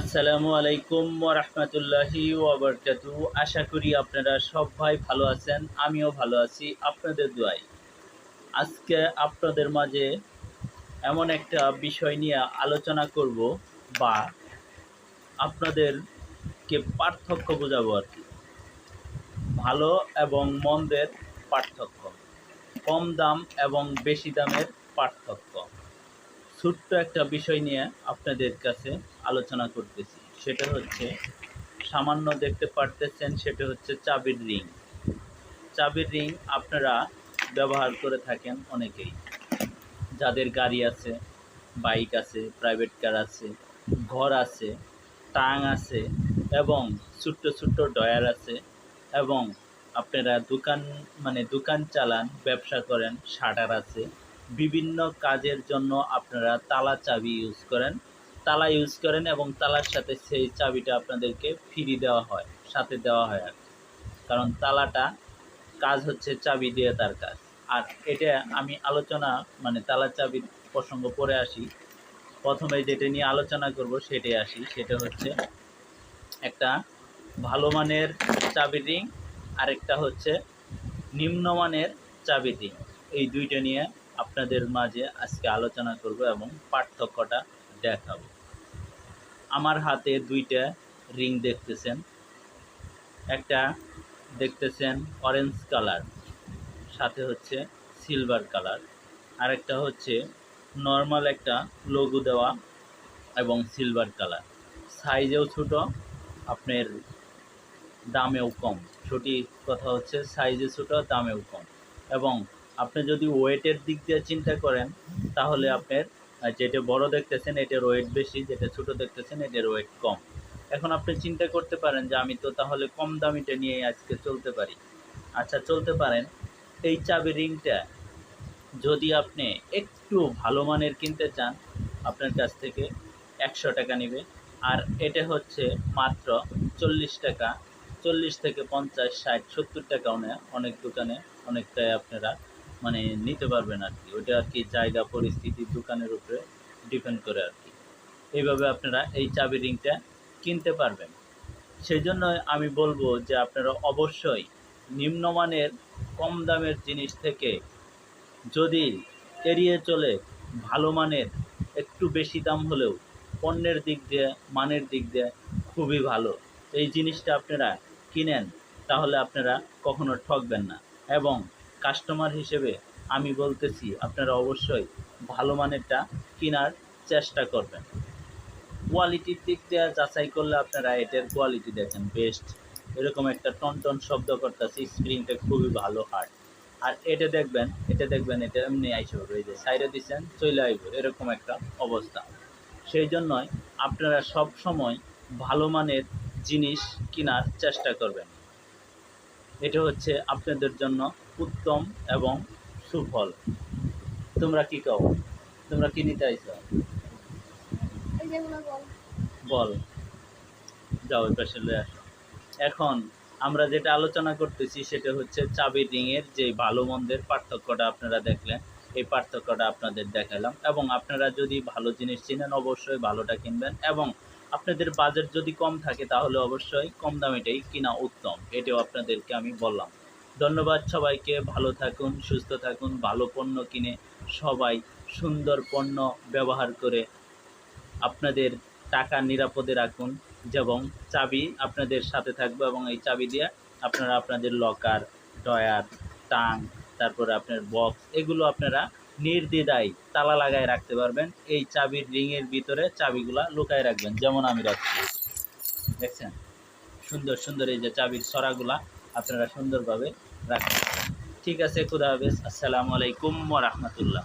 আসসালামু আলাইকুম রহমতুল্লাহি ওবরকাতু আশা করি আপনারা সবাই ভালো আছেন, আমিও ভালো আছি, আপনাদের দোয়াই আজকে আপনাদের মাঝে এমন একটা বিষয় নিয়ে আলোচনা করব বা আপনাদেরকে পার্থক্য বোঝাবো আর কি। ভালো এবং মন্দের পার্থক্য, কম দাম এবং বেশি দামের পার্থক্য। ছোট্ট একটা বিষয় নিয়ে আপনাদের কাছে আলোচনা করতেছি। সেটা হচ্ছে, সামান্য দেখতে পারতেছেন, সেটা হচ্ছে চাবির রিং। চাবির রিং আপনারা ব্যবহার করে থাকেন অনেকেই। যাদের গাড়ি আছে, বাইক আছে প্রাইভেট কার আছে, ঘর আছে, টাং আছে, এবং ছোট্ট ছোট্ট ডয়ার আছে, এবং আপনারা দোকান মানে দোকান চালান, ব্যবসা করেন, শাটার আছে বিভিন্ন কাজের জন্য আপনারা তালা চাবি ইউজ করেন। তালা ইউজ করেন এবং তালার সাথে সেই চাবিটা আপনাদেরকে ফ্রি দেওয়া হয়, সাথে দেওয়া হয় আর। কারণ তালাটা কাজ হচ্ছে চাবি দিয়ে তার কাজ। আর এটা আমি আলোচনা মানে তালা চাবির প্রসঙ্গ পরে আসি। প্রথমে যেটা নিয়ে আলোচনা করব সেটাই আসি। সেটা হচ্ছে একটা ভালো মানের চাবির রিং আরেকটা হচ্ছে নিম্নমানের চাবি রিং এই দুইটা নিয়ে আপনাদের মাঝে আজকে আলোচনা করব এবং পার্থক্যটা দেখাবো। আমার হাতে দুইটা রিং দেখতেছেন। একটা দেখতেছেন অরেঞ্জ কালার সাথে হচ্ছে সিলভার কালার আরেকটা হচ্ছে নর্মাল একটা লোগো দেওয়া এবং সিলভার কালার সাইজেও ছোট, আপনার দামেও কম। সঠিক কথা হচ্ছে সাইজে ছোট, দামেও কম। এবং আপনি যদি ওয়েটের দিক দিয়ে চিন্তা করেন, তাহলে আপনার যেটা বড় দেখতেছেন এটার ওয়েট বেশি, যেটা ছোট দেখতেছেন এটার ওয়েট কম। এখন আপনি চিন্তা করতে পারেন যে আমি তো তাহলে কম দামিটা নিয়ে আজকে চলতে পারি। আচ্ছা চলতে পারেন। এই চাবি রিংটা যদি আপনি একটু ভালো মানের কিনতে চান, আপনার কাছ থেকে একশো টাকা নেবে। আর এটা হচ্ছে মাত্র চল্লিশ টাকা, চল্লিশ থেকে পঞ্চাশ, ষাট, সত্তর টাকাও নেয় অনেক দোকানে অনেকটাই আপনারা মানে নিতে পারবেন আর কি। ওটা আর কি জায়গা, পরিস্থিতি, দোকানের উপরে ডিপেন্ড করে আর কি। এইভাবে আপনারা এই চাবি রিংটা কিনতে পারবেন। সেই জন্য আমি বলব যে আপনারা অবশ্যই নিম্নমানের কম দামের জিনিস থেকে যদি এড়িয়ে চলে ভালো মানের, একটু বেশি দাম হলেও পণ্যের দিক দিয়ে, মানের দিক দিয়ে খুবই ভালো। এই জিনিসটা আপনারা কিনেন, তাহলে আপনারা কখনো ঠকবেন না। এবং কাস্টমার হিসেবে আমি বলতেছি, আপনারা অবশ্যই ভালো মানেরটা কেনার চেষ্টা করবেন। কোয়ালিটির দিক দিয়ে যাচাই করলে আপনারা এটার কোয়ালিটি দেখেন বেস্ট এরকম একটা টন টন শব্দ করতেছে স্ক্রিনটা খুবই ভালো হার্ড আর এটা দেখবেন এটা দেখবেন, এটা এমনি আইসে হবে এই যে সাইডে দিচ্ছেন চলে আইব, এরকম একটা অবস্থা। সেই জন্যই আপনারা সব সময় ভালো মানের জিনিস কেনার চেষ্টা করবেন। এটা হচ্ছে আপনাদের জন্য উত্তম এবং সুফল। তোমরা কি কও? তোমরা কি নিতে আইছো? বল। যাও পাশে লয়ে আসো। এখন আমরা যেটা আলোচনা করতেছি সেটা হচ্ছে চাবির রিংয়ের যে ভালো মন্দের পার্থক্যটা আপনারা দেখলেন এই পার্থক্যটা আপনাদের দেখালাম। এবং আপনারা যদি ভালো জিনিস চিনেন অবশ্যই ভালোটা কিনবেন এবং আপনাদের বাজেট যদি কম থাকে, তাহলে অবশ্যই কম দামেটাই কিনা উত্তম, এটাও আপনাদেরকে আমি বললাম। ধন্যবাদ সবাইকে, ভালো থাকুন, সুস্থ থাকুন, ভালো পণ্য কিনে সবাই সুন্দর পণ্য ব্যবহার করে আপনাদের টাকা নিরাপদে রাখুন এবং চাবি আপনাদের সাথে থাকবে এবং এই চাবি দিয়ে আপনারা আপনাদের লকার ডয়ার টাং তারপরে আপনার বক্স এগুলো আপনারা নির্দ্বিধায় তালা লাগায় রাখতে পারবেন। এই চাবির রিংয়ের ভিতরে চাবিগুলা লুকায় রাখবেন, যেমন আমি রাখছি। দেখছেন? সুন্দর সুন্দর এই যে চাবির সরাগুলা আপনারা সুন্দরভাবে রাখবেন ঠিক আছে, খুদা হাফেজ। আসসালামু আলাইকুম রহমতুল্লাহ।